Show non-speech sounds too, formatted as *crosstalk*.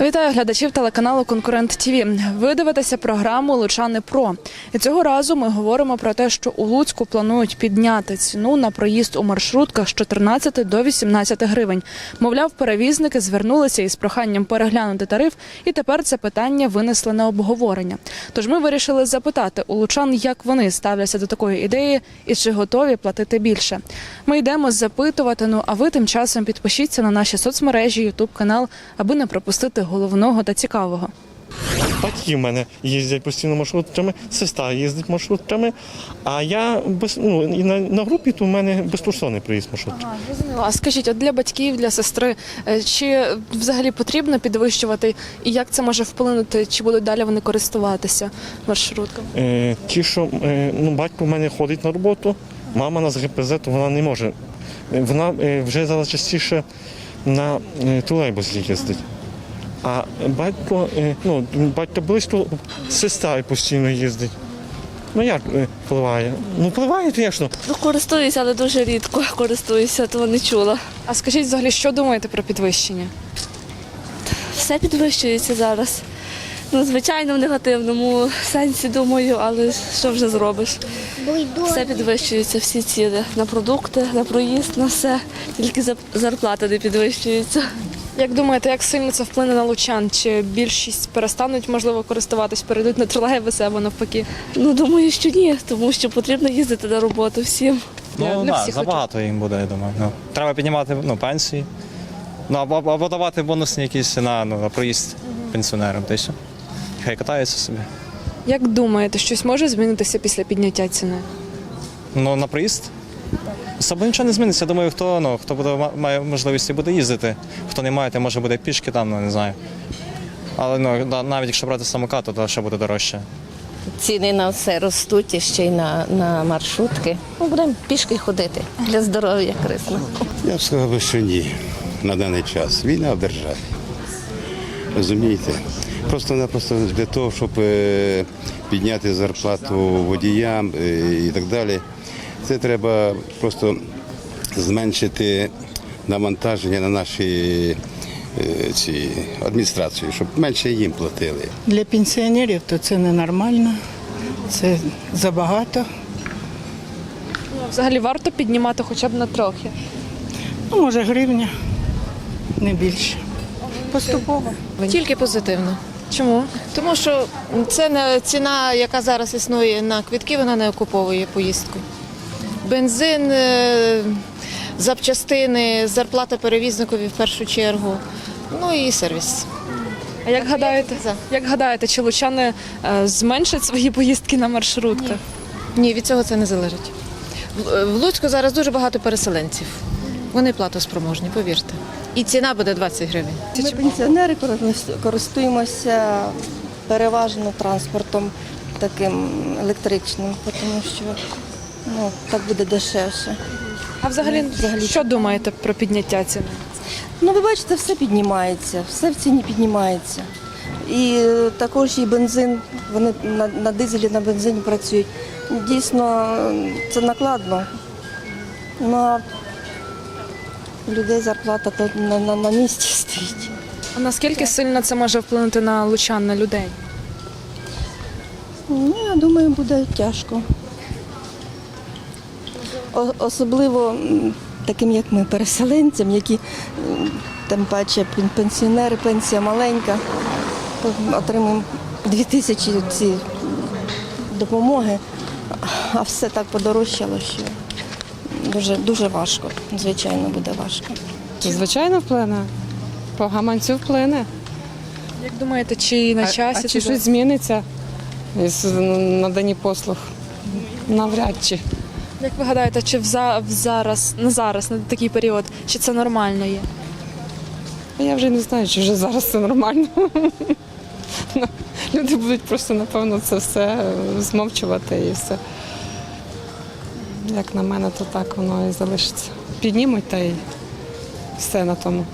Вітаю глядачів телеканалу Конкурент ТІВІ. Ви дивитеся програму Лучани Про. І цього разу ми говоримо про те, що у Луцьку планують підняти ціну на проїзд у маршрутках з 14 до 18 гривень. Мовляв, перевізники звернулися із проханням переглянути тариф, і тепер це питання винесли на обговорення. Тож ми вирішили запитати у лучан, як вони ставляться до такої ідеї і чи готові платити більше. Ми йдемо запитувати. Ну а ви тим часом підпишіться на наші соцмережі, Ютуб канал, аби не пропустити головного та цікавого. Батьки в мене їздять постійно маршрутками, сестра їздить маршрутками, а я без, ну, і на, на групі то в мене безкоштовний проїзд маршрутками. Ага, зрозуміло. А скажіть, от для батьків, для сестри, е, чи взагалі потрібно підвищувати, і як це може вплинути, чи будуть далі вони користуватися маршрутками? Е, ті, що е, ну, батько в мене ходить на роботу, мама на ГПЗ, то вона не може. Е, Вона е, вже зараз частіше на е, тролейбусі їздить. А батько, е, ну, батько близько, сестра постійно їздить. Ну як е, впливає? Ну, впливає, звісно. Ну, користуюся, але дуже рідко користуюся, того не чула. А скажіть взагалі, що думаєте про підвищення? Все підвищується зараз. Ну, звичайно, в негативному сенсі, думаю, але що вже зробиш? Все підвищується, всі ціни на продукти, на проїзд, на все. Тільки зарплата не підвищується. Як думаєте, як сильно це вплине на лучан? Чи більшість перестануть можливо користуватись, перейдуть на тролейбуси або навпаки? Ну, думаю, що ні, тому що потрібно їздити на роботу всім. Ну, не да, всі забагато їм буде, я думаю. Ну, треба піднімати ну, пенсії. Ну, або, або- давати бонусні якісь на, ну, на проїзд пенсіонерам. Та й все. Хай катаються собі. Як думаєте, щось може змінитися після підняття ціни? Ну, на проїзд. Особливо нічого не зміниться. Я думаю, хто, ну, хто буде, має можливість буде їздити. Хто не має, то може буде пішки там, ну не знаю. Але ну, навіть якщо брати самокат, то, то ще буде дорожче. Ціни на все ростуть і ще й на, на маршрутки. Ну, будемо пішки ходити для здоров'я корисно. Я б сказав, що ні на даний час. Війна в державі. Розумієте? Просто-напросто для того, щоб е, підняти зарплату водіям е, і так далі, це треба просто зменшити навантаження на наші е, ці адміністрації, щоб менше їм платили. Для пенсіонерів то це ненормально, це забагато. Ну, взагалі варто піднімати хоча б на трохи. Ну, може, гривня, не більше. Поступово. Тільки позитивно. Чому? Тому що це не ціна, яка зараз існує на квитки, вона не окуповує поїздку. Бензин, е, запчастини, зарплата перевізникові в першу чергу. Ну і сервіс. А як гадаєте, як гадаєте, чи лучани е, зменшать свої поїздки на маршрутках? Ні, від цього це не залежить. В- В Луцьку зараз дуже багато переселенців. Вони платоспроможні, повірте. І ціна буде 20 гривень. Ми пенсіонери користуємося переважно транспортом таким електричним, тому що ну, так буде дешевше. А взагалі, Взагалі. що думаєте про підняття ціни? Ну, ви бачите, все піднімається, все в ціні піднімається. І е, також і бензин, вони на, на дизелі, на бензині працюють. Дійсно, це накладно. Ну, а у людей зарплата то на, на, на місці *laughs* стоїть. А наскільки сильно це може вплинути на лучан, на людей? Ну, я думаю, буде тяжко. Особливо таким, як ми, переселенцям, які тим паче пенсіонери, пенсія маленька, отримуємо дві тисячі ці допомоги, а все так подорожчало, що дуже, дуже важко. Звичайно, буде важко. Звичайно, вплине. По гаманцю вплине. Як думаєте, чи на часі а чи це щось зміниться із наданні послуг? Навряд чи. Як ви гадаєте, чи в, за, в зараз, не зараз, на такий період, чи це нормально є? Я вже не знаю, чи вже зараз це нормально. Ну, Люди будуть просто, напевно, це все змовчувати і все. Як на мене, то так воно і залишиться. Піднімуть та й все на тому.